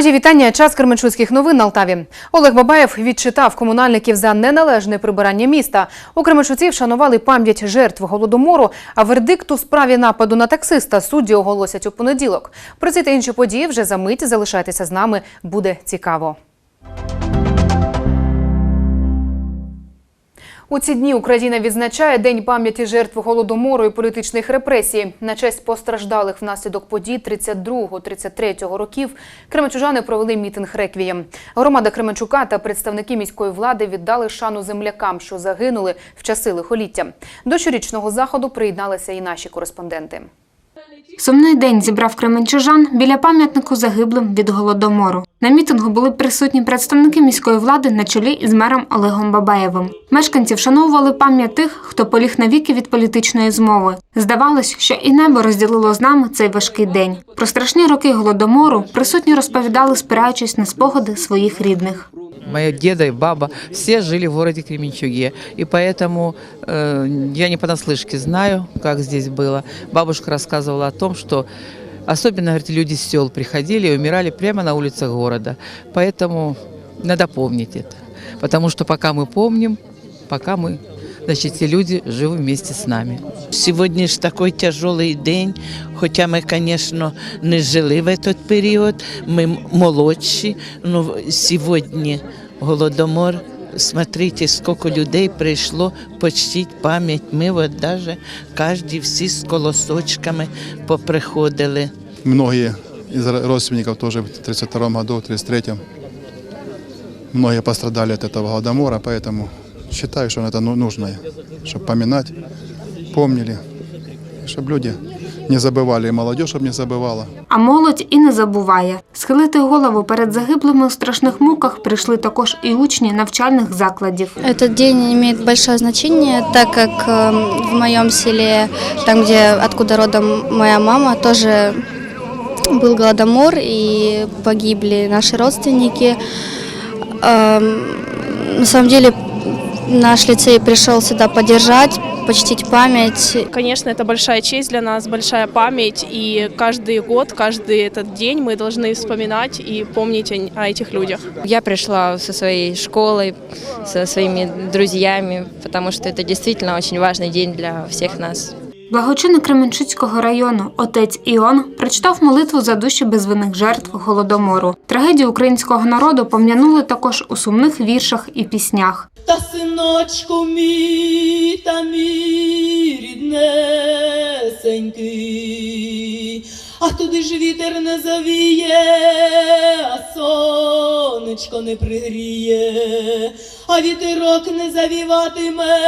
Мої вітання. Час Кременчуцьких новин на Алтаві. Олег Бабаєв відчитав комунальників за неналежне прибирання міста. У Кременчуці вшанували пам'ять жертв голодомору. А вердикт у справі нападу на таксиста судді оголосять у понеділок. Про ці та інші події вже за мить залишайтеся з нами. Буде цікаво. У ці дні Україна відзначає День пам'яті жертв голодомору і політичних репресій. На честь постраждалих внаслідок подій 32-33 років кременчужани провели мітинг реквієм. Громада Кременчука та представники міської влади віддали шану землякам, що загинули в часи лихоліття. До щорічного заходу приєдналися і наші кореспонденти. Сумний день зібрав кременчужан біля пам'ятнику загиблим від голодомору. На мітингу були присутні представники міської влади на чолі із мером Олегом Бабаєвим. Мешканці вшановували пам'ять тих, хто поліг навіки від політичної змови. Здавалось, що і небо розділило з нами цей важкий день. Про страшні роки голодомору присутні розповідали, спираючись на спогади своїх рідних Мои деда и баба все жили в городе Кременчуге. И поэтому э, я не понаслышке знаю, как здесь было. Бабушка рассказывала о том, что особенно, говорит, люди с сел приходили и умирали прямо на улицах города. Поэтому надо помнить это. Потому что пока мы помним, пока мы, значит, эти люди живы вместе с нами. Сьогодні ж такий тяжелий день, хоча ми, звісно, не жили в цей період, ми молодші, но сьогодні голодомор. Смотрите, сколько людей прийшло почтить пам'ять. Ми от даже кожні всі з колосочками поприходили. Многие из родственников тоже в 1932 году, в 1933 многие пострадали от этого голодомора, поэтому считаю, что это ну- нужно, чтобы поминать, помнили, чтобы люди не забывали, и молодежь, чтобы не забывала. А молодь і не забуває. Схилити голову перед загиблими у страшних муках прийшли також і учні навчальних закладів. Этот день имеет большое значение, так как э, в моем селе, там, где откуда родом моя мама, тоже был голодомор и погибли наши родственники. Эм, На самом деле наш лицей пришел сюда поддержать, почтить память. Конечно, это большая честь для нас, большая память, и каждый год, каждый этот день мы должны вспоминать и помнить о, о этих людях. Я пришла со своей школой, со своими друзьями, потому что это действительно очень важный день для всех нас. Благочинник Кременчуцького району отець Іон прочитав молитву за душі безвинних жертв голодомору. Трагедію українського народу пом'янули також у сумних віршах і піснях. Та синочку мій, та мій ріднесенький, а туди ж вітер не завіє, а сонечко не пригріє, а вітерок не завіватиме,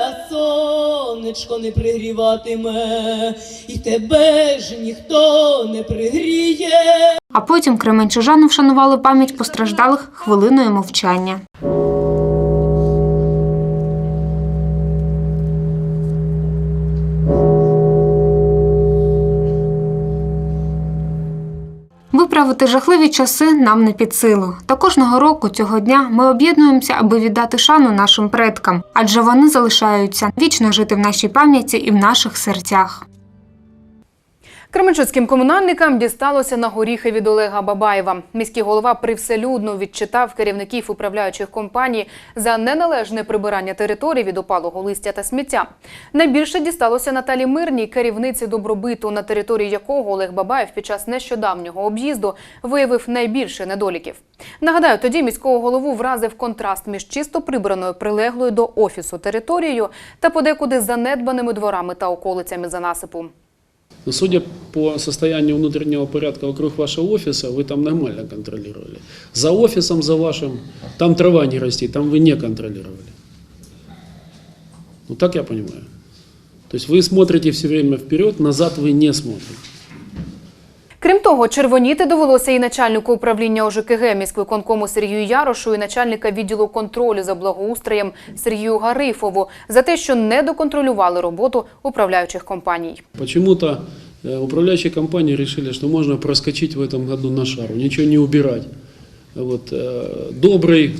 а сонечко не пригріватиме, і тебе ж ніхто не пригріє. А потім кременчужани вшанували пам'ять постраждалих хвилиною мовчання. Виправити жахливі часи нам не під силу. Та кожного року цього дня ми об'єднуємося, аби віддати шану нашим предкам, адже вони залишаються вічно жити в нашій пам'яті і в наших серцях. Кременчуцьким комунальникам дісталося на горіхи від Олега Бабаєва. Міський голова привселюдно відчитав керівників управляючих компаній за неналежне прибирання територій від опалого листя та сміття. Найбільше дісталося Наталі Мирній, керівниці добробиту, на території якого Олег Бабаєв під час нещодавнього об'їзду виявив найбільше недоліків. Нагадаю, тоді міського голову вразив контраст між чисто прибраною прилеглою до офісу територією та подекуди занедбаними дворами та околицями за насипу. Но судя по состоянию внутреннего порядка вокруг вашего офиса, вы там нормально контролировали. За офисом, за вашим, там трава не растет, там вы не контролировали. Ну так я понимаю. То есть вы смотрите все время вперед, назад вы не смотрите. Крім того, червоніти довелося і начальнику управління ОЖКГ міськвиконкому Сергію Ярошу і начальника відділу контролю за благоустроєм Сергію Гарифову за те, що не доконтролювали роботу управляючих компаній. Почему-то э, управляющие компании решили, что можно проскочить в этом году на шару, ничего не убирать. Вот, э, добрый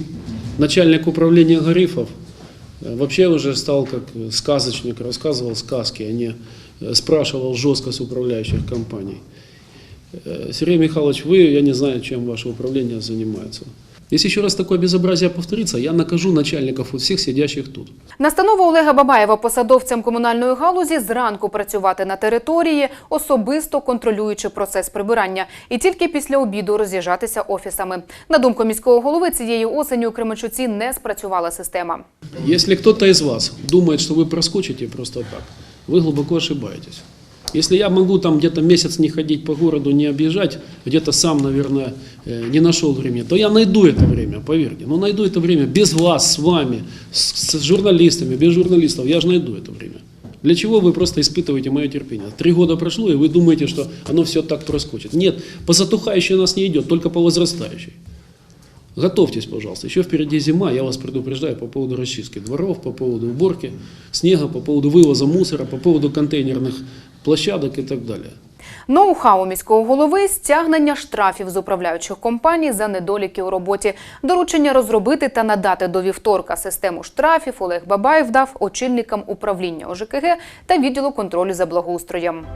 начальник управления Гарифов э, вообще уже стал как сказочник, рассказывал сказки, а не э, спрашивал жестко с управляющих компаний. Э, Сергей Михайлович, вы, я не знаю, чем ваше управление занимается. Если еще раз такое безобразие повторится, я накажу начальников вот всех сидящих тут. Настанова Олега Бабаєва посадовцям комунальної галузі зранку працювати на території, особисто контролюючи процес прибирання, і тільки після обіду роз'їжджатися офісами. На думку міського голови, цієї осені у Кременчуці не спрацювала система. Если кто-то из вас думает, что вы проскочите просто так, вы глубоко ошибаетесь. Если я могу там где-то месяц не ходить по городу, не объезжать, где-то сам, наверное, э, не нашел времени, то я найду это время, поверьте. Но найду это время без вас, с вами, с, с журналистами, без журналистов, я же найду это время. Для чего вы просто испытываете мое терпение? Три года прошло, и вы думаете, что оно все так проскочит. Нет, по затухающей у нас не идет, только по возрастающей. Готовьтесь, пожалуйста. Еще впереди зима, я вас предупреждаю по поводу расчистки дворов, по поводу уборки снега, по поводу вывоза мусора, по поводу контейнерных площадок і так далі. Ноу-хау міського голови – стягнення штрафів з управляючих компаній за недоліки у роботі. Доручення розробити та надати до вівторка систему штрафів Олег Бабаєв дав очільникам управління ОЖКГ та відділу контролю за благоустроєм.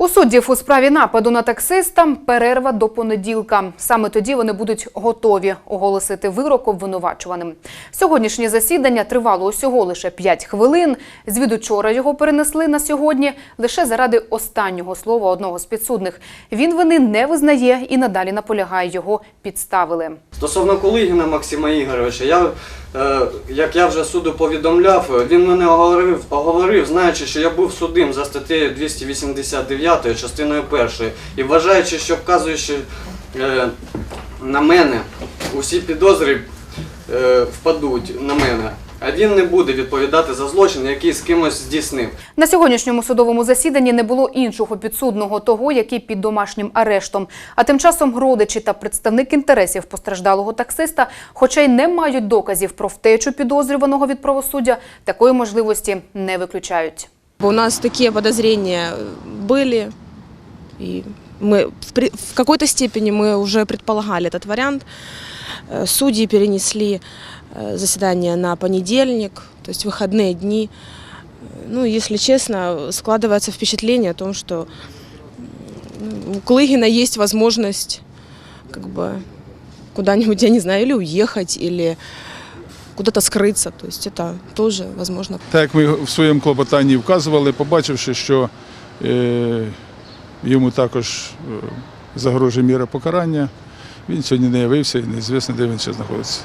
У суддів у справі нападу на таксиста перерва до понеділка. Саме тоді вони будуть готові оголосити вирок обвинувачуваним. Сьогоднішнє засідання тривало усього лише 5 хвилин. Звід учора його перенесли на сьогодні лише заради останнього слова одного з підсудних. Він вини не визнає і надалі наполягає його підставили. Стосовно Кулигіна Максима Ігоровича, я, е, як я вже суду повідомляв, він мене оговорив, оговорив, знаючи, що я був судим за статтею 289 частиною 1 і вважаючи, що вказуючи е, на мене, усі підозри е, впадуть на мене, а він не буде відповідати за злочин, який з кимось здійснив. На сьогоднішньому судовому засіданні не було іншого підсудного того, який під домашнім арештом. А тим часом родичі та представник інтересів постраждалого таксиста, хоча й не мають доказів про втечу підозрюваного від правосуддя, такої можливості не виключають. У нас такие подозрения были, и мы в, при- в какой-то степени мы уже предполагали этот вариант. Э, Судьи перенесли э, заседание на понедельник, то есть выходные дни. Э, Ну, если честно, складывается впечатление о том, что м, у Клыгина есть возможность как бы куда-нибудь, я не знаю, или уехать, или куда-то скрыться. То есть это тоже возможно. Так як ми в своєму клопотанні вказували, побачивши, що е, йому також е, загрожує міра покарання, він сьогодні не явився і неізвісно, де він ще знаходиться.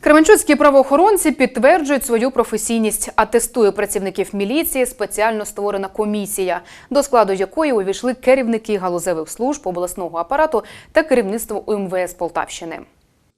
Кременчуцькі правоохоронці підтверджують свою професійність, а тестує працівників міліції спеціально створена комісія, до складу якої увійшли керівники галузевих служб обласного апарату та керівництво УМВС Полтавщини.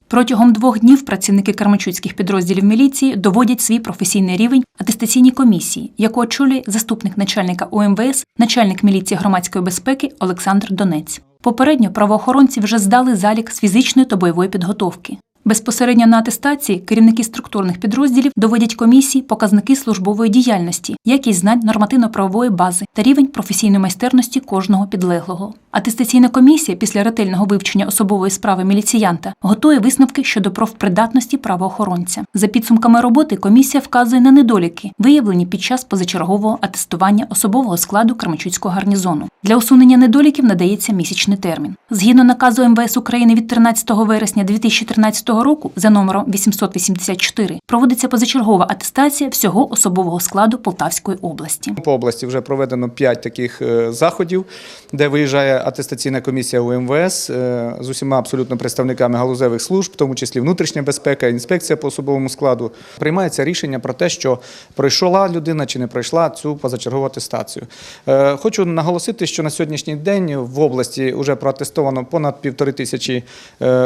Протягом двох днів працівники кармачуцьких підрозділів міліції доводять свій професійний рівень атестаційній комісії, яку очолює заступник начальника УМВС, начальник міліції громадської безпеки Олександр Донець. Попередньо правоохоронці вже здали залік з фізичної та бойової підготовки. Безпосередньо на атестації керівники структурних підрозділів доводять комісії показники службової діяльності, якість знань нормативно-правової бази та рівень професійної майстерності кожного підлеглого. Атестаційна комісія після ретельного вивчення особової справи міліціянта готує висновки щодо профпридатності правоохоронця. За підсумками роботи комісія вказує на недоліки, виявлені під час позачергового атестування особового складу Кременчуцького гарнізону. Для усунення недоліків надається місячний термін. Згідно наказу МВС України від 13 вересня 2013 року за номером 884 проводиться позачергова атестація всього особового складу Полтавської області. По області вже проведено 5 таких е, заходів, де виїжджає атестаційна комісія УМВС е, з усіма абсолютно представниками галузевих служб, в тому числі внутрішня безпека, інспекція по особовому складу. Приймається рішення про те, що пройшла людина чи не пройшла цю позачергову атестацію. Е, Хочу наголосити, що на сьогоднішній день в області вже проатестовано понад півтори тисячі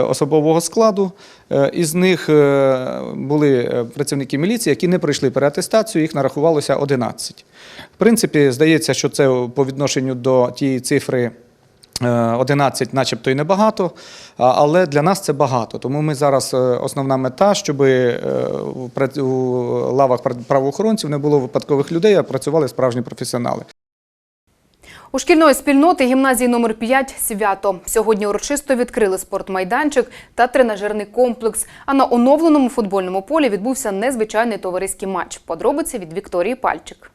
особового складу. Е, Із них е, були е, працівники міліції, які не пройшли переатестацію, їх нарахувалося 11. В принципі, здається, що це по відношенню до тієї цифри. е, 11 начебто і небагато, але для нас це багато. Тому ми зараз основна мета, щоб у лавах правоохоронців не було випадкових людей, а працювали справжні професіонали. У шкільної спільноти гімназії номер 5 свято. Сьогодні урочисто відкрили спортмайданчик та тренажерний комплекс. А на оновленому футбольному полі відбувся незвичайний товариський матч. Подробиці від Вікторії Пальчик.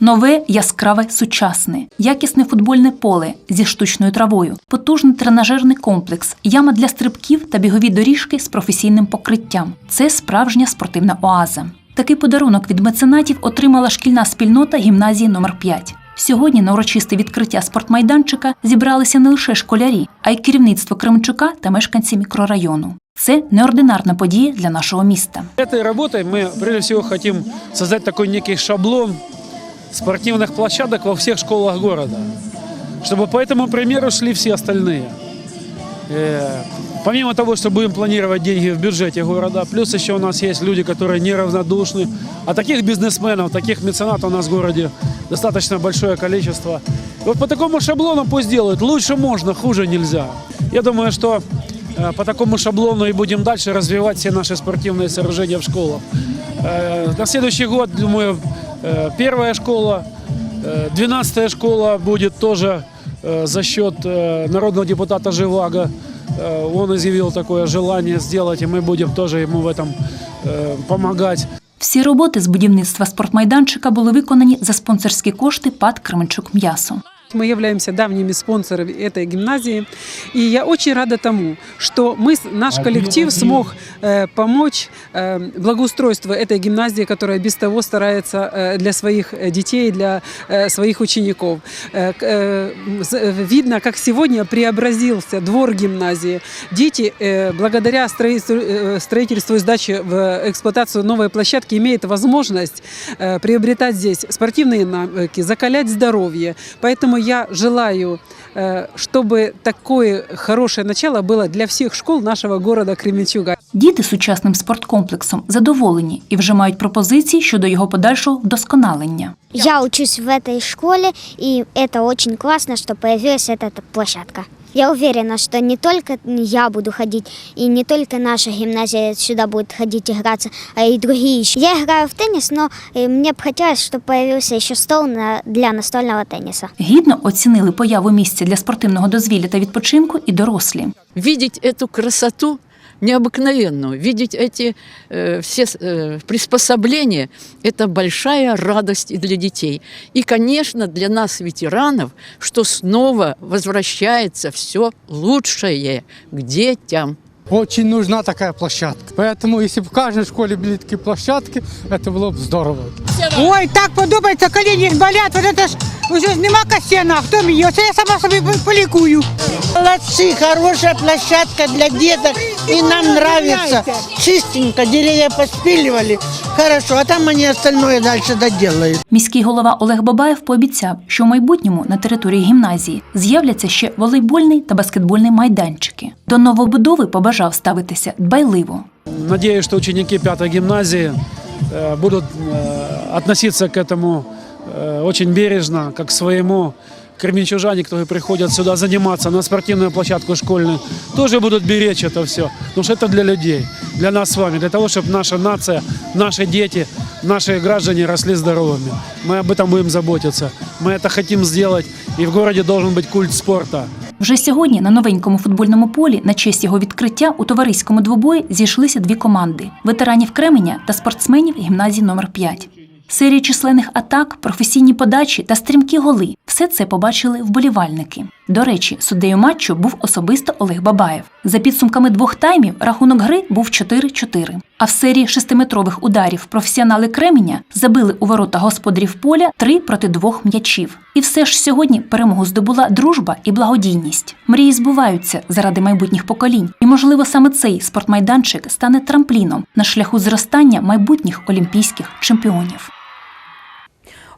Нове, яскраве, сучасне, якісне футбольне поле зі штучною травою, потужний тренажерний комплекс, яма для стрибків та бігові доріжки з професійним покриттям. Це справжня спортивна оаза. Такий подарунок від меценатів отримала шкільна спільнота гімназії номер 5 Сьогодні на урочисте відкриття спортмайданчика зібралися не лише школярі, а й керівництво Кременчука та мешканці мікрорайону. Це неординарна подія для нашого міста. Этой работой мы прежде всего хотим создать такой некий шаблон спортивных площадок во всех школах города, чтобы по этому примеру шли все остальные. Помимо того, что будем планировать деньги в бюджете города, плюс еще у нас есть люди, которые неравнодушны. А таких бизнесменов, таких меценатов у нас в городе достаточно большое количество. И вот по такому шаблону пусть делают. Лучше можно, хуже нельзя. Я думаю, что э, по такому шаблону и будем дальше развивать все наши спортивные сооружения в школах. Э, На следующий год, думаю, э, первая школа, э, двенадцатая школа будет тоже за счет народного депутата Живаго. Э, Он изъявил такое желание сделать, и мы будем тоже ему в этом э, помогать. Всі роботи з будівництва спортмайданчика були виконані за спонсорські кошти ПАД Кременчук М'ясо. Мы являемся давними спонсорами этой гимназии, и я очень рада тому, что мы, наш коллектив смог э, помочь э, благоустройству этой гимназии, которая без того старается э, для своих э, детей, для э, своих учеников. Э, э, э, видно, как сегодня преобразился двор гимназии. Дети, э, благодаря строительству, э, строительству и сдаче в эксплуатацию новой площадки, имеют возможность э, приобретать здесь спортивные навыки, закалять здоровье. Поэтому я желаю, э, чтобы такое хорошее начало было для всех школ нашего города Кременчуга. Діти сучасним спорткомплексом задоволені і вже мають пропозиції щодо його подальшого вдосконалення. Я учусь в этой школе, и это очень классно, что появилась эта площадка. Я уверена, что не только я буду ходить, и не только наша гимназия сюда будет ходить играться, а и другие. еще. Я играю в теннис, но э, мне бы хотелось, чтобы появился еще стол на- для настольного тенниса. Гідно оцінили появу місця для спортивного дозвілля та відпочинку і дорослі. видеть эту красоту необыкновенную, видеть эти э, все э, приспособления, это большая радость и для детей. И, конечно, для нас, ветеранов, что снова возвращается все лучшее к детям. Очень нужна такая площадка. Поэтому, если бы в каждой школе были такие площадки, это было бы здорово. Ой, так подобається, коліні ж болять, вот це ж уже ж нема костяна, хто мені? Оце я сама собі полікую. Молодцы, хорошая площадка для деток, и нам нравится. Чистенько, деревья поспиливали, хорошо, а там они остальное дальше доделают. Міський голова Олег Бабаєв пообіцяв, що в майбутньому на території гімназії з'являться ще волейбольний та баскетбольний майданчики. До новобудови побажав ставитися дбайливо. Надеюсь, что ученики пятой гимназии э, будут э, относиться к этому э, очень бережно, как к своему. Кременчужане, которые приходят сюда заниматься на спортивную площадку школьную, тоже будут беречь это все. Потому что это для людей, для нас с вами, для того, чтобы наша нация, наши дети, наши граждане росли здоровыми. Мы об этом будем заботиться. Мы это хотим сделать, и в городе должен быть культ спорта. Вже сьогодні на новенькому футбольному полі на честь його відкриття у товариському двобої зійшлися дві команди ветеранів Кременя та спортсменів гімназії номер 5 Серії численних атак, професійні подачі та стрімкі голи все це побачили вболівальники. До речі, суддею матчу був особисто Олег Бабаєв. За підсумками двох таймів рахунок гри був 4-4. А в серії шестиметрових ударів професіонали Кременя забили у ворота господарів поля 3 проти 2 м'ячів. І все ж сьогодні перемогу здобула дружба і благодійність. Мрії збуваються заради майбутніх поколінь, і можливо саме цей спортмайданчик стане трампліном на шляху зростання майбутніх олімпійських чемпіонів.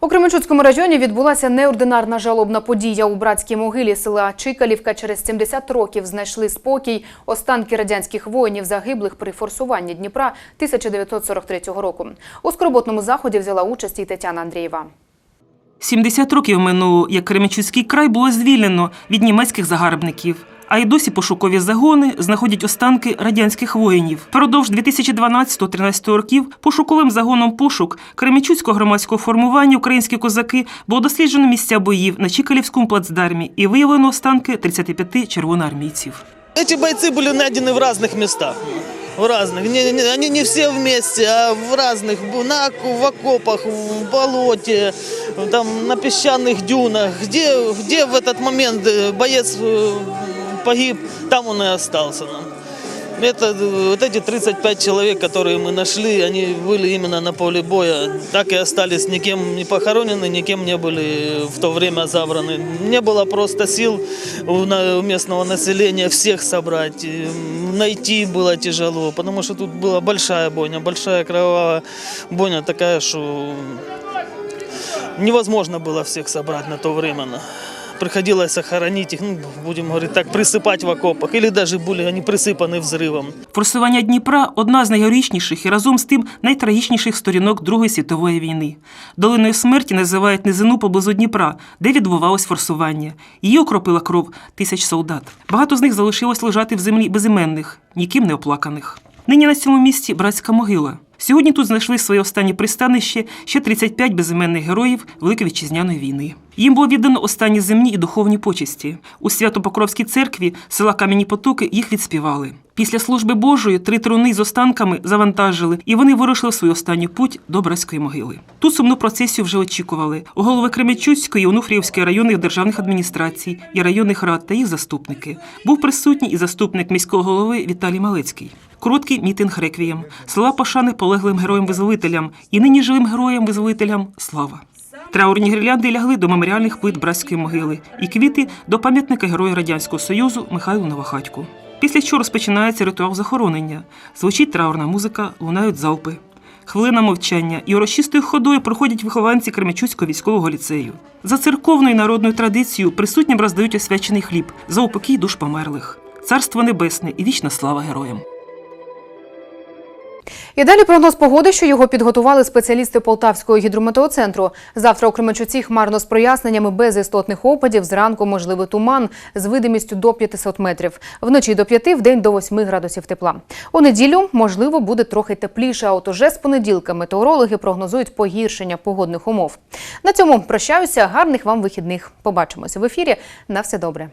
У Кременчуцькому районі відбулася неординарна жалобна подія. У братській могилі села Чикалівка через 70 років знайшли спокій останки радянських воїнів, загиблих при форсуванні Дніпра 1943 року. У скорботному заході взяла участь і Тетяна Андрієва. 70 років минуло, як Кременчуцький край було звільнено від німецьких загарбників А й досі пошукові загони знаходять останки радянських воїнів. Впродовж 2012-13 років пошуковим загоном пошук Кременчуцького громадського формування Українські козаки було досліджено місця боїв на Чікалівському плацдармі і виявлено останки 35 червоноармійців. Эти бойцы были найдены в разных местах. в разных. Не- не- они не все вместе, а в разных, в- на, в окопах, в болоте, там, на песчаных дюнах. Где, где в этот момент э, боец э, погиб, там он и остался нам. Это, э, вот эти 35 человек, которые мы нашли, они были именно на поле боя. Так и остались никем не похоронены, никем не были в то время забраны. Не было просто сил у местного населения всех собрать. Найти было тяжело, потому что тут была большая бойня, большая кровавая бойня такая, что невозможно было всех собрать на то время. Приходилось охоронить их, ну, будем говорить так, присыпать в окопах. Или даже были они присыпаны взрывом. Форсування Дніпра одна з найгероїчніших і разом з тим найтрагічніших сторінок Другої світової війни. Долиною смерті називають низину поблизу Дніпра, де відбувалось форсування. Її окропила кров тисяч солдат. Багато з них залишилось лежати в землі безіменних, ніким не оплаканих. Нині на цьому місці братська могила. Сьогодні тут знайшли своє останнє пристанище ще 35 безіменних героїв Великої Вітчизняної війни. Їм було віддано останні земні і духовні почесті. У Свято-Покровській церкві села Кам'яні Потоки їх відспівали. Після служби Божої три труни з останками завантажили, і вони вирушили в свій останній путь до братської могили. Тут сумну процесію вже очікували голови Кременчуцької, Онуфріївської районних державних адміністрацій і районних рад та їх заступники. Був присутній і заступник міського голови Віталій Малецький. Короткий мітинг реквієм, слова пошани полеглим героям-визволителям і нині живим героям-визволителям слава. Траурні гірлянди лягли до меморіальних плит братської могили і квіти до пам'ятника Героя Радянського Союзу Михайлу Новохатьку. Після чого розпочинається ритуал захоронення. Звучить траурна музика, лунають залпи. Хвилина мовчання і урочистою ходою проходять вихованці Кременчуцького військового ліцею. За церковною народною традицією присутнім роздають освячений хліб за упокій душ померлих. Царство небесне і вічна слава героям. І далі прогноз погоди, що його підготували спеціалісти Полтавського гідрометеоцентру. Завтра у Кременчуці хмарно з проясненнями без істотних опадів. Зранку можливий туман з видимістю до 500 метрів. Вночі до 5, вдень до 8 градусів тепла. У неділю, можливо, буде трохи тепліше, а от уже з понеділка метеорологи прогнозують погіршення погодних умов. На цьому прощаюся. Гарних вам вихідних. Побачимося в ефірі. На все добре.